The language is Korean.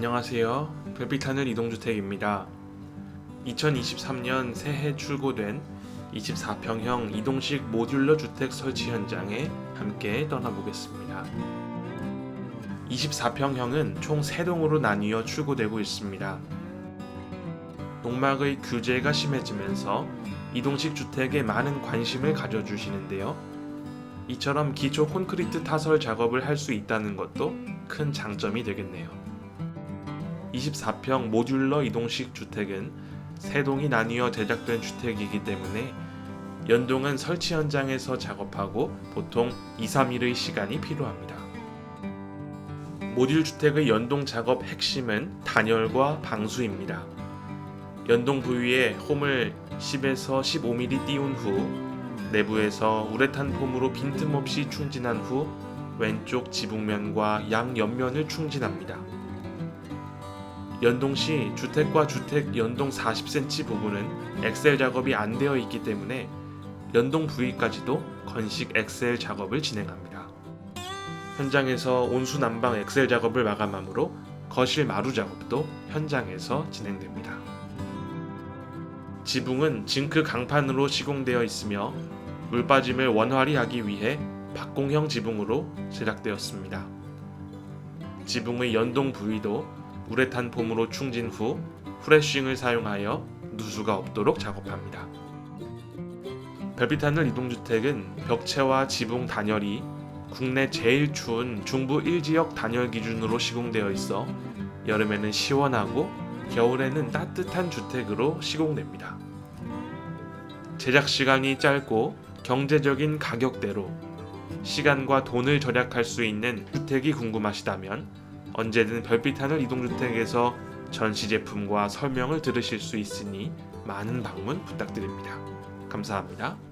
안녕하세요. 별빛하늘 이동주택입니다. 2023년 새해 출고된 24평형 이동식 모듈러 주택 설치 현장에 함께 떠나보겠습니다. 24평형은 총 3동으로 나뉘어 출고되고 있습니다. 농막의 규제가 심해지면서 이동식 주택에 많은 관심을 가져주시는데요. 이처럼 기초 콘크리트 타설 작업을 할 수 있다는 것도 큰 장점이 되겠네요. 24평 모듈러 이동식 주택은 세 동이 나뉘어 제작된 주택이기 때문에 연동은 설치 현장에서 작업하고 보통 2, 3일의 시간이 필요합니다. 모듈 주택의 연동 작업 핵심은 단열과 방수입니다. 연동 부위에 홈을 10에서 15mm 띄운 후 내부에서 우레탄 폼으로 빈틈없이 충진한 후 왼쪽 지붕면과 양 옆면을 충진합니다. 연동 시 주택과 주택 연동 40cm 부분은 엑셀 작업이 안 되어 있기 때문에 연동 부위까지도 건식 엑셀 작업을 진행합니다. 현장에서 온수 난방 엑셀 작업을 마감하므로 거실 마루 작업도 현장에서 진행됩니다. 지붕은 징크 강판으로 시공되어 있으며 물 빠짐을 원활히 하기 위해 박공형 지붕으로 제작되었습니다. 지붕의 연동 부위도 우레탄 폼으로 충진 후 프레싱을 사용하여 누수가 없도록 작업합니다. 별빛하늘 이동주택은 벽체와 지붕 단열이 국내 제일 추운 중부 1지역 단열 기준으로 시공되어 있어 여름에는 시원하고 겨울에는 따뜻한 주택으로 시공됩니다. 제작 시간이 짧고 경제적인 가격대로 시간과 돈을 절약할 수 있는 주택이 궁금하시다면 언제든 별빛하늘 이동주택에서 전시 제품과 설명을 들으실 수 있으니 많은 방문 부탁드립니다. 감사합니다.